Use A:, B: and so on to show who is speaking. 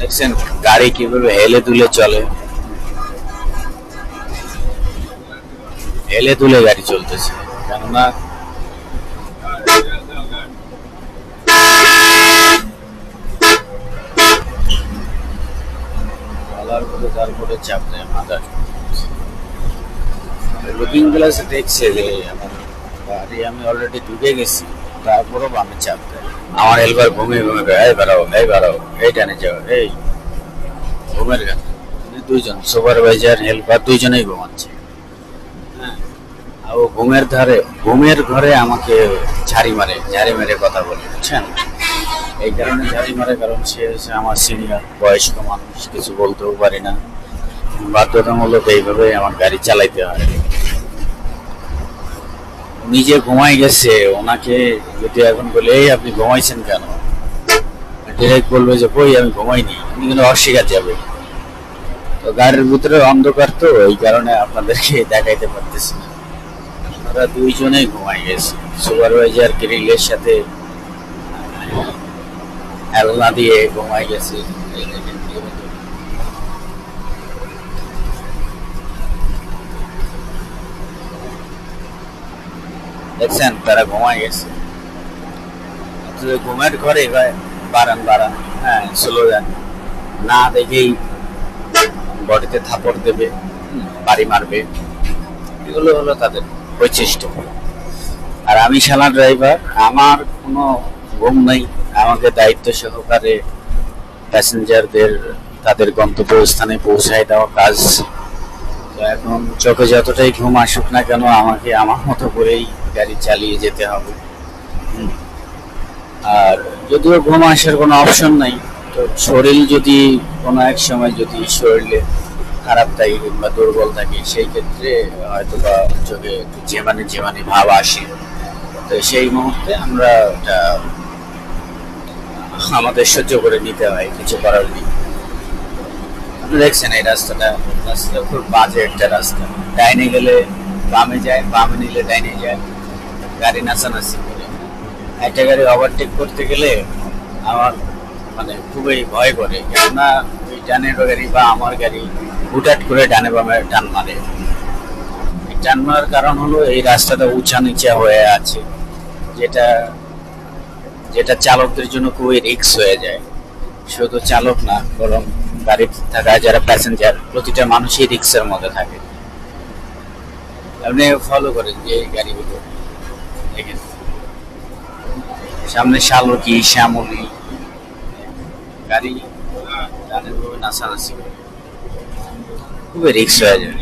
A: দেখছেন, গাড়ি কীভাবে হেলে তুলে চলে। হেলে তুলে গাড়ি চলতেছে। কেননা তারপরে চাপ নেয় মাথা লুকিং গ্লাসে দেখছে যে, আমার গাড়ি আমি অলরেডি ঢুকে গেছি তারপরেও আমি চাপ দেয়। আমার ঘুমিয়ে ঘুমিয়ে কয়, এই বেড়াও এই বেড়াও এই টানে যাও এই। ঘুমের গান দুইজন সুপারভাইজার হেল্পার দুইজনেই ঘুমাচ্ছে। হ্যাঁ আর ও ঘুমের ধারে ঘুমের ঘরে আমাকে ঝাড়ি মারে ঝাড়ি মেরে কথা বলে বুঝছেন? এই কারণে ঝাড়ি মারে কারণ সে হচ্ছে আমার সিনিয়র বয়স্ক মানুষ কিছু বলতেও পারি না। বাধ্যতামূলক এইভাবে আমার গাড়ি চালাইতে হয়। নিজে ঘুমাই গেছে, ওনাকে যদি এখন বলে, এই আপনি ঘুমাইছেন কেন? ডিরেক্ট বলবে যে, কই, আমি ঘুমাইনি উনি কিন্তু অস্বীকার যাবে তো গাড়ির ভিতরে অন্ধকার তো, এই কারণে আপনাদেরকে দেখাইতে পারতেছি না। ওরা দুইজনেই ঘুমাই গেছে। সুপারভাইজার গ্রিলের সাথে হেলনা দিয়ে ঘুমাই গেছে। দেখছেন, তারা ঘুমাই গেছে। ঘুমের ঘরে বারান বারান হ্যাঁ স্লোগান, না দেখেই বডিতে থাপড় দেবে বাড়ি মারবে। এগুলো হলো তাদের বৈশিষ্ট্য। আর আমি শালা ড্রাইভার, আমার কোনো ঘুম নেই। আমাকে দায়িত্ব সহকারে প্যাসেঞ্জারদের, তাদের গন্তব্যস্থানে পৌঁছায় দেওয়া কাজ এখন চোখে যতটাই ঘুম আসুক না কেন, আমাকে আমার মতো করেই গাড়ি চালিয়ে যেতে হবে। আর যদিও ঘুম আসার কোনো অপশন নাই, তো শরীর যদি কোনো এক সময় যদি শরীরে খারাপ থাকে কিংবা দুর্বল থাকে, সেই ক্ষেত্রে হয়তো বা চোখে একটু জেমানি জেমানি ভাব আসে। তো সেই মুহূর্তে আমরা আমাদের সহ্য করে নিতে হয়, কিছু করার নেই। দেখছেন এই রাস্তাটা। রাস্তাটা খুব বাজে একটা রাস্তা। ডাইনে গেলে বামে যায়, বামে নিলে ডাইনে যায়। গাড়ি নাচানাচি করে। একটা গাড়ি ওভারটেক করতে গেলে আমার মানে খুবই ভয় করে। কেননা ওই ডানের গাড়ি বা আমার গাড়ি হুটাট করে ডানে বামে টান মারে। টান মারার কারণ হলো এই রাস্তাটা উঁচা নিচা হয়ে আছে, যেটা যেটা চালকদের জন্য খুবই রিস্ক হয়ে যায়। শুধু চালক না, বরং গাড়িতে থাকা যারা প্যাসেঞ্জার প্রতিটা মানুষই রিক্সের মধ্যে থাকে। আপনি ফলো করেন যে গাড়িগুলো। দেখেন। সামনে শালকি, শ্যামলি। গাড়ি গাড়ির নাচানাচি খুবই রিক্স হয়ে যায়